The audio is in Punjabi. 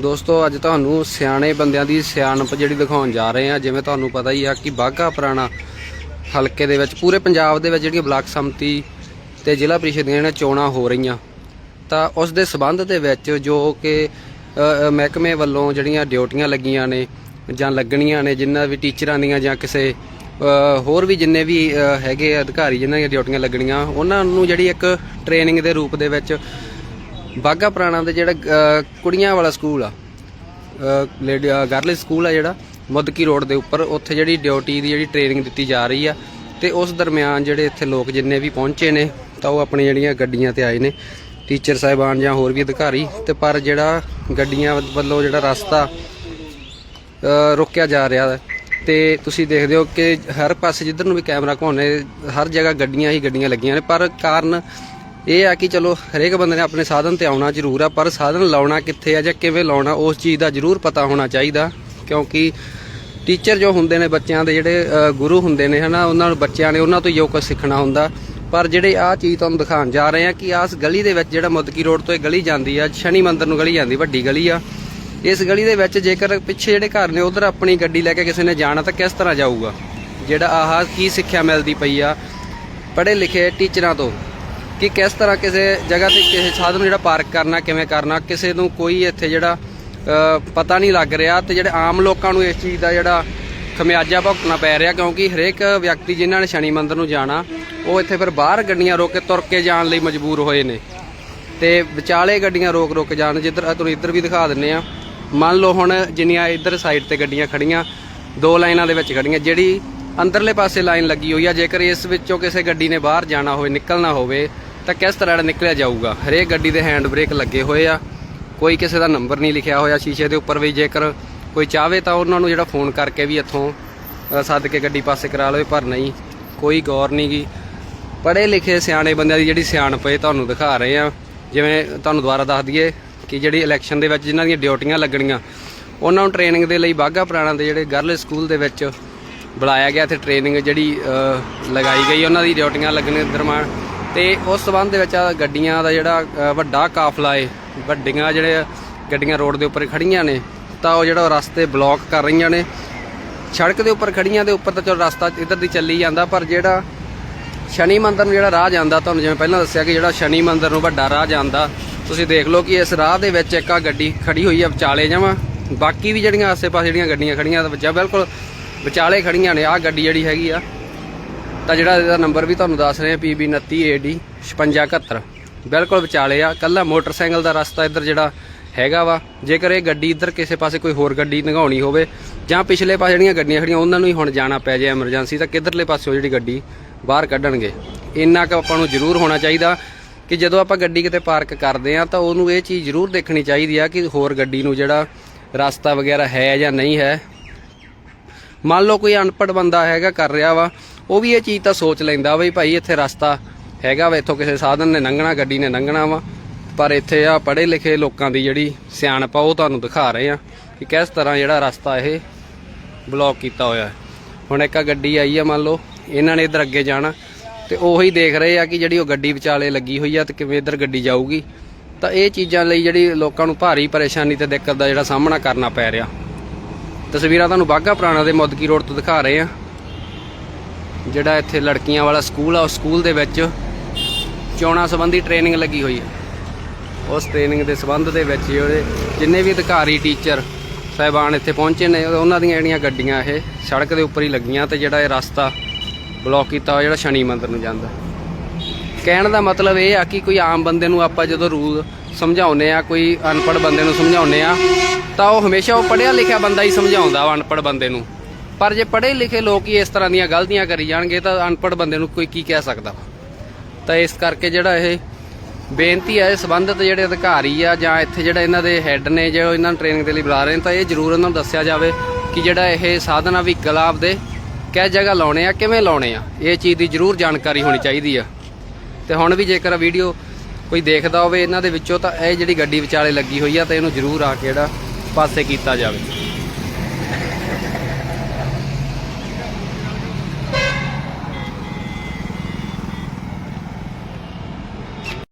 ਦੋਸਤੋ, ਅੱਜ ਤੁਹਾਨੂੰ ਸਿਆਣੇ ਬੰਦਿਆਂ ਦੀ ਸਿਆਣਪ ਜਿਹੜੀ ਦਿਖਾਉਣ ਜਾ ਰਹੇ ਆ ਜਿਵੇਂ ਤੁਹਾਨੂੰ ਪਤਾ ਹੀ ਆ ਕਿ ਬਾਘਾ ਪੁਰਾਣਾ ਹਲਕੇ ਦੇ ਵਿੱਚ, ਪੂਰੇ ਪੰਜਾਬ ਦੇ ਵਿੱਚ ਜਿਹੜੀਆਂ ਬਲਾਕ ਸੰਮਤੀ ਤੇ ਜ਼ਿਲ੍ਹਾ ਪ੍ਰੀਸ਼ਦ ਦੀਆਂ ਜਿਹੜੀਆਂ ਚੋਣਾਂ ਹੋ ਰਹੀਆਂ, ਤਾਂ ਉਸ ਦੇ ਸਬੰਧ ਦੇ ਵਿੱਚ ਜੋ ਕਿ ਮਹਿਕਮੇ ਵੱਲੋਂ ਜਿਹੜੀਆਂ ਡਿਊਟੀਆਂ ਲੱਗੀਆਂ ਨੇ ਜਾਂ ਲੱਗਣੀਆਂ ਨੇ ਜਿਨ੍ਹਾਂ ਵੀ ਟੀਚਰਾਂ ਦੀਆਂ ਜਾਂ ਕਿਸੇ ਹੋਰ ਵੀ ਜਿੰਨੇ ਵੀ ਹੈਗੇ ਅਧਿਕਾਰੀ ਜਿਨ੍ਹਾਂ ਦੀਆਂ ਡਿਊਟੀਆਂ ਲੱਗਣੀਆਂ, ਉਹਨਾਂ ਨੂੰ ਜਿਹੜੀ ਇੱਕ ਟ੍ਰੇਨਿੰਗ ਦੇ ਰੂਪ ਦੇ ਵਿੱਚ ਬਾਗਾ ਪੁਰਾਣਾ ਦੇ ਜਿਹੜਾ ਕੁੜੀਆਂ ਵਾਲਾ ਸਕੂਲ ਆ। ਲੇਡੀ ਗਰਲ ਸਕੂਲ ਆ ਜਿਹੜਾ, ਮੁੱਦਕੀ ਰੋਡ ਦੇ ਉੱਪਰ। ਉੱਥੇ ਜਿਹੜੀ ਡਿਊਟੀ ਦੀ ਜਿਹੜੀ ਟ੍ਰੇਨਿੰਗ ਦਿੱਤੀ ਜਾ ਰਹੀ ਆ ਤੇ ਉਸ ਦਰਮਿਆਨ ਜਿਹੜੇ ਇੱਥੇ ਲੋਕ ਜਿੰਨੇ ਵੀ ਪਹੁੰਚੇ ਨੇ, ਤਾਂ ਉਹ ਆਪਣੀ ਜਿਹੜੀਆਂ ਗੱਡੀਆਂ ਤੇ ਆਏ ਨੇ। ਟੀਚਰ ਸਾਹਿਬਾਨ ਜਾਂ ਹੋਰ ਵੀ ਅਧਿਕਾਰੀ ਤੇ ਪਰ ਜਿਹੜਾ ਗੱਡੀਆਂ ਵੱਲੋਂ ਜਿਹੜਾ ਰਸਤਾ ਰੋਕਿਆ ਜਾ ਰਿਹਾ ਹੈ। ਤੇ ਤੁਸੀਂ ਦੇਖਦੇ ਹੋ ਕਿ ਹਰ ਪਾਸੇ ਜਿੱਧਰ ਨੂੰ ਵੀ ਕੈਮਰਾ ਘੁੰਮੇ ਹਰ ਜਗ੍ਹਾ ਗੱਡੀਆਂ ਹੀ ਗੱਡੀਆਂ ਲੱਗੀਆਂ ਨੇ। ਪਰ ਕਾਰਨ ਇਹ ਆ ਕਿ ਚਲੋ, ਹਰੇਕ ਬੰਦੇ ਨੇ ਆਪਣੇ ਸਾਧਨ ਤੇ ਆਉਣਾ ਜ਼ਰੂਰ ਆ, ਪਰ ਸਾਧਨ ਲਾਉਣਾ ਕਿੱਥੇ ਆ ਜਾਂ ਕਿਵੇਂ ਲਾਉਣਾ, ਉਸ ਚੀਜ਼ ਦਾ ਜ਼ਰੂਰ ਪਤਾ ਹੋਣਾ ਚਾਹੀਦਾ। ਕਿਉਂਕਿ ਟੀਚਰ ਜੋ ਹੁੰਦੇ ਨੇ ਬੱਚਿਆਂ ਦੇ ਜਿਹੜੇ ਗੁਰੂ ਹੁੰਦੇ ਨੇ, ਹਨਾ, ਉਹਨਾਂ ਨੂੰ ਬੱਚਿਆਂ ਨੇ ਉਹਨਾਂ ਤੋਂ ਜੋ ਕੁਝ ਸਿੱਖਣਾ ਹੁੰਦਾ। ਪਰ ਜਿਹੜੇ ਆ ਚੀਜ਼ ਤੁਹਾਨੂੰ ਦਿਖਾਉਣ ਜਾ ਰਹੇ ਆ ਕਿ ਆਸ ਗਲੀ ਦੇ ਵਿੱਚ ਜਿਹੜਾ ਮੁਦਕੀ ਰੋਡ ਤੋਂ ਇਹ ਗਲੀ ਜਾਂਦੀ ਆ, ਸ਼ਨੀ ਮੰਦਰ ਨੂੰ ਗਲੀ ਜਾਂਦੀ, ਵੱਡੀ ਗਲੀ ਆ, ਇਸ ਗਲੀ ਦੇ ਵਿੱਚ ਜੇਕਰ ਪਿੱਛੇ ਜਿਹੜੇ ਘਰ ਨੇ, ਉਧਰ ਆਪਣੀ ਗੱਡੀ ਲੈ ਕੇ ਕਿਸੇ ਨੇ ਜਾਣਾ ਤਾਂ ਕਿਸ ਤਰ੍ਹਾਂ ਜਾਊਗਾ? ਜਿਹੜਾ ਆਹ ਕੀ ਸਿੱਖਿਆ ਮਿਲਦੀ ਪਈ ਆ, ਪੜ੍ਹੇ ਲਿਖੇ ਟੀਚਰਾਂ ਤੋਂ। ਕਿ ਕਿਸ ਤਰ੍ਹਾਂ ਕਿਸੇ ਜਗ੍ਹਾ ਤੇ ਕਿਸੇ ਸਾਧਨ ਨੂੰ ਜਿਹੜਾ ਪਾਰਕ ਕਰਨਾ, ਕਿਵੇਂ ਕਰਨਾ, ਕਿਸੇ ਨੂੰ ਕੋਈ ਇੱਥੇ ਜਿਹੜਾ ਪਤਾ ਨਹੀਂ ਲੱਗ ਰਿਹਾ ਤੇ ਜਿਹੜੇ ਆਮ ਲੋਕਾਂ ਨੂੰ ਇਸ ਚੀਜ਼ ਦਾ ਜਿਹੜਾ ਖਮਿਆਜਾ ਭੁਗਤਣਾ ਪੈ ਰਿਹਾ ਕਿਉਂਕਿ ਹਰੇਕ ਵਿਅਕਤੀ ਜਿਨ੍ਹਾਂ ਨੇ ਸ਼ਨੀ ਮੰਦਰ ਨੂੰ ਜਾਣਾ, ਉਹ ਇੱਥੇ ਫਿਰ ਬਾਹਰ ਗੱਡੀਆਂ ਰੋਕ ਕੇ ਤੁਰ ਕੇ ਜਾਣ ਲਈ ਮਜਬੂਰ ਹੋਏ ਨੇ। ਤੇ ਵਿਚਾਲੇ ਗੱਡੀਆਂ ਰੋਕ ਰੋਕ ਜਾਣ, ਜਿੱਧਰ ਤੁਹਾਨੂੰ ਇੱਧਰ ਵੀ ਦਿਖਾ ਦਿੰਨੇ ਆ। ਮੰਨ ਲਓ ਹੁਣ ਜਿੰਨੀਆਂ ਇੱਧਰ ਸਾਈਡ ਤੇ ਗੱਡੀਆਂ ਖੜੀਆਂ, ਦੋ ਲਾਈਨਾਂ ਦੇ ਵਿੱਚ ਖੜੀਆਂ, ਜਿਹੜੀ ਅੰਦਰਲੇ ਪਾਸੇ ਲਾਈਨ ਲੱਗੀ ਹੋਈ ਆ, ਜੇਕਰ ਇਸ ਵਿੱਚੋਂ ਕਿਸੇ ਗੱਡੀ ਨੇ ਬਾਹਰ ਜਾਣਾ ਹੋਵੇ, ਨਿਕਲਣਾ ਹੋਵੇ ਤਾਂ ਕਿਸ ਤਰ੍ਹਾਂ ਨਿਕਲਿਆ ਜਾਊਗਾ? ਹਰੇਕ ਗੱਡੀ ਦੇ ਹੈਂਡ ਬ੍ਰੇਕ ਲੱਗੇ ਹੋਏ ਆ। ਕੋਈ ਕਿਸੇ ਦਾ ਨੰਬਰ ਨਹੀਂ ਲਿਖਿਆ ਹੋਇਆ ਸ਼ੀਸ਼ੇ ਦੇ ਉੱਪਰ ਵੀ। ਜੇਕਰ ਕੋਈ ਚਾਹਵੇ ਤਾਂ ਉਹਨਾਂ ਨੂੰ ਜਿਹੜਾ ਫੋਨ ਕਰਕੇ ਵੀ ਇੱਥੋਂ ਸੱਦ ਕੇ ਗੱਡੀ ਪਾਸੇ ਕਰਾ ਲਵੇ, ਪਰ ਨਹੀਂ, ਕੋਈ ਗੌਰ ਨਹੀਂ ਗੀ। ਪੜ੍ਹੇ ਲਿਖੇ ਸਿਆਣੇ ਬੰਦਿਆਂ ਦੀ ਜਿਹੜੀ ਸਿਆਣਪ ਇਹ ਤੁਹਾਨੂੰ ਦਿਖਾ ਰਹੇ ਆ। ਜਿਵੇਂ ਤੁਹਾਨੂੰ ਦੁਬਾਰਾ ਦੱਸ ਦਈਏ ਕਿ ਜਿਹੜੀ ਇਲੈਕਸ਼ਨ ਦੇ ਵਿੱਚ ਜਿਨ੍ਹਾਂ ਦੀਆਂ ਡਿਊਟੀਆਂ ਲੱਗਣੀਆਂ, ਉਹਨਾਂ ਨੂੰ ਟ੍ਰੇਨਿੰਗ ਦੇ ਲਈ ਬਾਗਾ ਪੁਰਾਣਾ ਦੇ ਜਿਹੜੇ ਗਰਲ ਸਕੂਲ ਦੇ ਵਿੱਚ ਬੁਲਾਇਆ ਗਿਆ। ਤੇ ਟ੍ਰੇਨਿੰਗ ਜਿਹੜੀ ਲਗਾਈ ਗਈ। ਉਹਨਾਂ ਦੀ ਡਿਊਟੀਆਂ ਲੱਗਣੇ ਦਰਮਿਆਨ ਤੇ ਉਸ ਸਬੰਧ ਦੇ ਵਿੱਚ ਆਹ ਗੱਡੀਆਂ ਦਾ ਜਿਹੜਾ ਵੱਡਾ ਕਾਫਲਾ ਏ। ਵੱਡੀਆਂ ਜਿਹੜੇ ਗੱਡੀਆਂ ਰੋਡ ਦੇ ਉੱਪਰ ਖੜੀਆਂ ਨੇ, ਤਾਂ ਉਹ ਜਿਹੜਾ ਰਸਤੇ ਬਲੌਕ ਕਰ ਰਹੀਆਂ ਨੇ। ਸੜਕ ਦੇ ਉੱਪਰ ਖੜੀਆਂ, ਦੇ ਉੱਪਰ ਤਾਂ ਚਲੋ ਰਸਤਾ ਇੱਧਰ ਦੀ ਚੱਲੀ ਜਾਂਦਾ, ਪਰ ਜਿਹੜਾ ਸ਼ਨੀ ਮੰਦਰ ਨੂੰ ਜਿਹੜਾ ਰਾਹ ਜਾਂਦਾ, ਤੁਹਾਨੂੰ ਜਿਵੇਂ ਪਹਿਲਾਂ ਦੱਸਿਆ ਕਿ ਜਿਹੜਾ ਸ਼ਨੀ ਮੰਦਰ ਨੂੰ ਵੱਡਾ ਰਾਹ ਜਾਂਦਾ, ਤੁਸੀਂ ਦੇਖ ਲਓ ਕਿ ਇਸ ਰਾਹ ਦੇ ਵਿੱਚ ਇੱਕ ਆ ਗੱਡੀ ਖੜੀ ਹੋਈ ਆ, ਵਿਚਾਲੇ ਜਾਵਾਂ ਬਾਕੀ ਵੀ ਜਿਹੜੀਆਂ ਆਸੇ-ਪਾਸੇ ਜਿਹੜੀਆਂ ਗੱਡੀਆਂ ਖੜੀਆਂ, ਤਾਂ ਬਿਲਕੁਲ ਵਿਚਾਲੇ ਖੜੀਆਂ ਨੇ, ਆਹ ਗੱਡੀ ਜਿਹੜੀ ਹੈਗੀ ਆ। ਤਾਂ ਜਿਹੜਾ ਇਹਦਾ ਨੰਬਰ ਵੀ ਤੁਹਾਨੂੰ ਦੱਸ ਰਹੇ ਆ PB 29AD 5671 ਬਿਲਕੁਲ ਵਿਚਾਲੇ ਆ, ਕੱਲਾ ਮੋਟਰਸਾਈਕਲ ਦਾ ਰਸਤਾ ਇੱਧਰ ਜਿਹੜਾ ਹੈਗਾ ਵਾ, ਜੇਕਰ ਇਹ ਗੱਡੀ ਇੱਧਰ ਕਿਸੇ ਪਾਸੇ ਕੋਈ ਹੋਰ ਗੱਡੀ ਲੰਘਾਉਣੀ ਹੋਵੇ, ਜਾਂ ਪਿਛਲੇ ਪਾਸੇ ਜਿਹੜੀਆਂ ਗੱਡੀਆਂ ਖੜੀਆਂ, ਉਹਨਾਂ ਨੂੰ ਹੀ ਹੁਣ ਜਾਣਾ ਪੈ ਜਾਏ ਐਮਰਜੈਂਸੀ ਤਾਂ ਕਿੱਧਰਲੇ ਪਾਸੇ ਉਹ ਜਿਹੜੀ ਗੱਡੀ ਬਾਹਰ ਕੱਢਣਗੇ। ਇੰਨਾ ਕੁ ਆਪਾਂ ਨੂੰ ਜ਼ਰੂਰ ਹੋਣਾ ਚਾਹੀਦਾ ਕਿ ਜਦੋਂ ਆਪਾਂ ਗੱਡੀ ਕਿਤੇ ਪਾਰਕ ਕਰਦੇ ਆ ਤਾਂ ਉਹਨੂੰ ਇਹ ਚੀਜ਼ ਜ਼ਰੂਰ ਦੇਖਣੀ ਚਾਹੀਦੀ ਆ ਕਿ ਹੋਰ ਗੱਡੀ ਨੂੰ ਜਿਹੜਾ ਰਸਤਾ ਵਗੈਰਾ ਹੈ ਜਾਂ ਨਹੀਂ ਹੈ। ਮੰਨ ਲਓ ਕੋਈ ਅਨਪੜ੍ਹ ਬੰਦਾ ਹੈਗਾ ਕਰ ਰਿਹਾ ਵਾ ਉਹ ਵੀ ਇਹ ਚੀਜ਼ ਤਾਂ ਸੋਚ ਲੈਂਦਾ ਬਈ ਭਾਈ ਇੱਥੇ ਰਸਤਾ ਹੈਗਾ ਵਾ, ਇੱਥੋਂ ਕਿਸੇ ਸਾਧਨ ਨੇ ਲੰਘਣਾ, ਗੱਡੀ ਨੇ ਲੰਘਣਾ ਵਾ। ਪਰ ਇੱਥੇ ਆ ਪੜ੍ਹੇ ਲਿਖੇ ਲੋਕਾਂ ਦੀ ਜਿਹੜੀ ਸਿਆਣਪ ਆ, ਉਹ ਤੁਹਾਨੂੰ ਦਿਖਾ ਰਹੇ ਆ ਕਿ ਕਿਸ ਤਰ੍ਹਾਂ ਜਿਹੜਾ ਰਸਤਾ ਇਹ ਬਲੌਕ ਕੀਤਾ ਹੋਇਆ ਹੈ। ਹੁਣ ਇੱਕ ਆ ਗੱਡੀ ਆਈ ਆ, ਮੰਨ ਲਓ, ਇਹਨਾਂ ਨੇ ਇਧਰ ਅੱਗੇ ਜਾਣਾ ਤੇ ਉਹੀ ਦੇਖ ਰਹੇ ਆ ਕਿ ਜਿਹੜੀ ਉਹ ਗੱਡੀ ਵਿਚਾਲੇ ਲੱਗੀ ਹੋਈ ਆ ਤੇ ਕਿਵੇਂ ਇਧਰ ਗੱਡੀ ਜਾਊਗੀ। ਤਾਂ ਇਹ ਚੀਜ਼ਾਂ ਲਈ ਜਿਹੜੀ ਲੋਕਾਂ ਨੂੰ ਭਾਰੀ ਪਰੇਸ਼ਾਨੀ ਤੇ ਦਿੱਕਤ ਦਾ ਜਿਹੜਾ ਸਾਹਮਣਾ ਕਰਨਾ ਪੈ ਰਿਹਾ। ਤਸਵੀਰਾਂ ਤੁਹਾਨੂੰ ਬਾਗਾ ਪੁਰਾਣਾ ਦੇ ਮੁੱਦਕੀ ਰੋਡ ਤੋਂ ਦਿਖਾ ਰਹੇ ਆ। ਜਿਹੜਾ ਇੱਥੇ ਲੜਕੀਆਂ ਵਾਲਾ ਸਕੂਲ ਆ, ਉਸ ਸਕੂਲ ਦੇ ਵਿੱਚ ਚੋਣਾਂ ਸੰਬੰਧੀ ਟ੍ਰੇਨਿੰਗ ਲੱਗੀ ਹੋਈ ਹੈ। ਉਸ ਟ੍ਰੇਨਿੰਗ ਦੇ ਸੰਬੰਧ ਦੇ ਵਿੱਚ ਜਿਹੜੇ ਜਿੰਨੇ ਵੀ ਅਧਿਕਾਰੀ ਟੀਚਰ ਸਾਹਿਬਾਨ ਇੱਥੇ ਪਹੁੰਚੇ ਨੇ, ਉਹਨਾਂ ਦੀਆਂ ਜਿਹੜੀਆਂ ਗੱਡੀਆਂ ਇਹ ਸੜਕ ਦੇ ਉੱਪਰ ਹੀ ਲੱਗੀਆਂ ਤੇ ਜਿਹੜਾ ਇਹ ਰਸਤਾ ਬਲੌਕ ਕੀਤਾ ਹੋਇਆ, ਜਿਹੜਾ ਸ਼ਨੀ ਮੰਦਰ ਨੂੰ ਜਾਂਦਾ। ਕਹਿਣ ਦਾ ਮਤਲਬ ਇਹ ਆ ਕਿ ਕੋਈ ਆਮ ਬੰਦੇ ਨੂੰ ਆਪਾਂ ਜਦੋਂ ਰੂਲ ਸਮਝਾਉਨੇ ਆ, ਕੋਈ ਅਨਪੜ੍ਹ ਬੰਦੇ ਨੂੰ ਸਮਝਾਉਨੇ ਆ, ਤਾਂ ਉਹ ਹਮੇਸ਼ਾ ਉਹ ਪੜ੍ਹਿਆ ਲਿਖਿਆ ਬੰਦਾ ਹੀ ਸਮਝਾਉਂਦਾ ਵਾ ਅਨਪੜ੍ਹ ਬੰਦੇ ਨੂੰ। ਪਰ ਜੇ ਪੜ੍ਹੇ ਲਿਖੇ ਲੋਕ ਹੀ ਇਸ ਤਰ੍ਹਾਂ ਦੀਆਂ ਗਲਤੀਆਂ ਕਰੀ ਜਾਣਗੇ ਤਾਂ ਅਨਪੜ੍ਹ ਬੰਦੇ ਨੂੰ ਕੋਈ ਕੀ ਕਹਿ ਸਕਦਾ ਤਾਂ ਇਸ ਕਰਕੇ ਜਿਹੜਾ ਇਹ ਬੇਨਤੀ ਹੈ ਸੰਬੰਧਿਤ ਜਿਹੜੇ ਅਧਿਕਾਰੀ ਆ ਜਾਂ ਇੱਥੇ ਜਿਹੜਾ ਇਹਨਾਂ ਦੇ ਹੈੱਡ ਨੇ ਜੋ ਇਹਨਾਂ ਨੂੰ ਟ੍ਰੇਨਿੰਗ ਦੇ ਲਈ ਬੁਲਾ ਰਹੇ ਨੇ, ਤਾਂ ਇਹ ਜ਼ਰੂਰ ਇਹਨਾਂ ਨੂੰ ਦੱਸਿਆ ਜਾਵੇ ਕਿ ਜਿਹੜਾ ਇਹ ਸਾਧਨ ਆ ਵਹੀਕਲ ਆਪਦੇ ਕਿਹ ਜਗ੍ਹਾ ਲਾਉਣੇ ਆ, ਕਿਵੇਂ ਲਾਉਣੇ ਆ? ਇਹ ਚੀਜ਼ ਦੀ ਜ਼ਰੂਰ ਜਾਣਕਾਰੀ ਹੋਣੀ ਚਾਹੀਦੀ ਆ। ਤੇ ਹੁਣ ਵੀ ਜੇਕਰ ਵੀਡੀਓ ਕੋਈ ਦੇਖਦਾ ਹੋਵੇ ਇਹਨਾਂ ਦੇ ਵਿੱਚੋਂ, ਤਾਂ ਇਹ ਜਿਹੜੀ ਗੱਡੀ ਵਿਚਾਲੇ ਲੱਗੀ ਹੋਈ ਆ, ਤਾਂ ਇਹਨੂੰ ਜ਼ਰੂਰ ਆ ਕੇ ਜਿਹੜਾ ਪਾਸੇ ਕੀਤਾ ਜਾਵੇ।